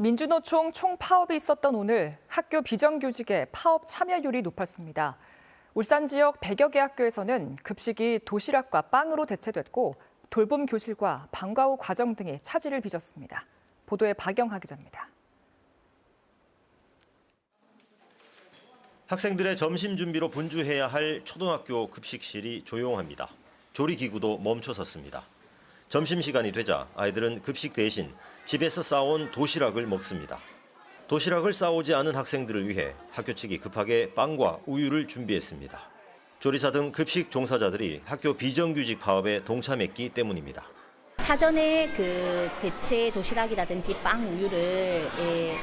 민주노총 총파업이 있었던 오늘 학교 비정규직의 파업 참여율이 높았습니다. 울산 지역 100여 개 학교에서는 급식이 도시락과 빵으로 대체됐고 돌봄 교실과 방과 후 과정 등이 차질을 빚었습니다. 보도에 박영하 기자입니다. 학생들의 점심 준비로 분주해야 할 초등학교 급식실이 조용합니다. 조리 기구도 멈춰섰습니다. 점심 시간이 되자 아이들은 급식 대신 집에서 싸온 도시락을 먹습니다. 도시락을 싸오지 않은 학생들을 위해 학교 측이 급하게 빵과 우유를 준비했습니다. 조리사 등 급식 종사자들이 학교 비정규직 파업에 동참했기 때문입니다. 사전에 그 대체 도시락이라든지 빵 우유를 예,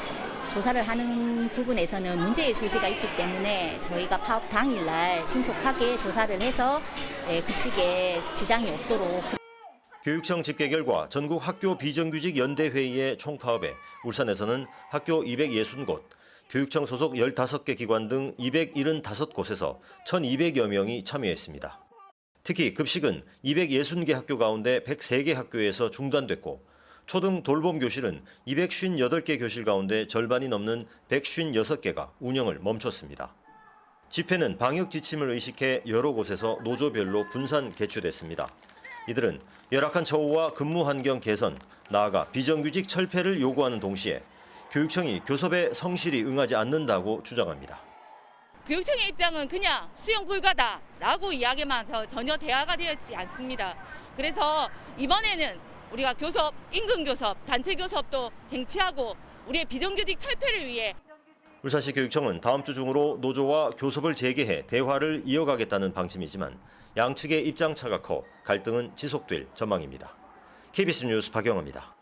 조사를 하는 부분에서는 문제의 소지가 있기 때문에 저희가 파업 당일날 신속하게 조사를 해서 예, 급식에 지장이 없도록 교육청 집계 결과 전국 학교 비정규직 연대회의의 총파업에 울산에서는 학교 260곳, 교육청 소속 15개 기관 등 275곳에서 1,200여 명이 참여했습니다. 특히 급식은 260개 학교 가운데 103개 학교에서 중단됐고 초등 돌봄 교실은 258개 교실 가운데 절반이 넘는 156개가 운영을 멈췄습니다. 집회는 방역 지침을 의식해 여러 곳에서 노조별로 분산 개최됐습니다. 이들은 열악한 처우와 근무 환경 개선, 나아가 비정규직 철폐를 요구하는 동시에 교육청이 교섭에 성실히 응하지 않는다고 주장합니다. 교육청의 입장은 그냥 수용 불가다라고 이야기만 저- 전혀 대화가 되지 않습니다. 그래서 이번에는 우리가 교섭, 임금 교섭, 단체 교섭도 쟁취하고 우리의 비정규직 철폐를 위해 울산시 교육청은 다음 주 중으로 노조와 교섭을 재개해 대화를 이어가겠다는 방침이지만 양측의 입장 차가 커 갈등은 지속될 전망입니다. KBS 뉴스 박영아입니다.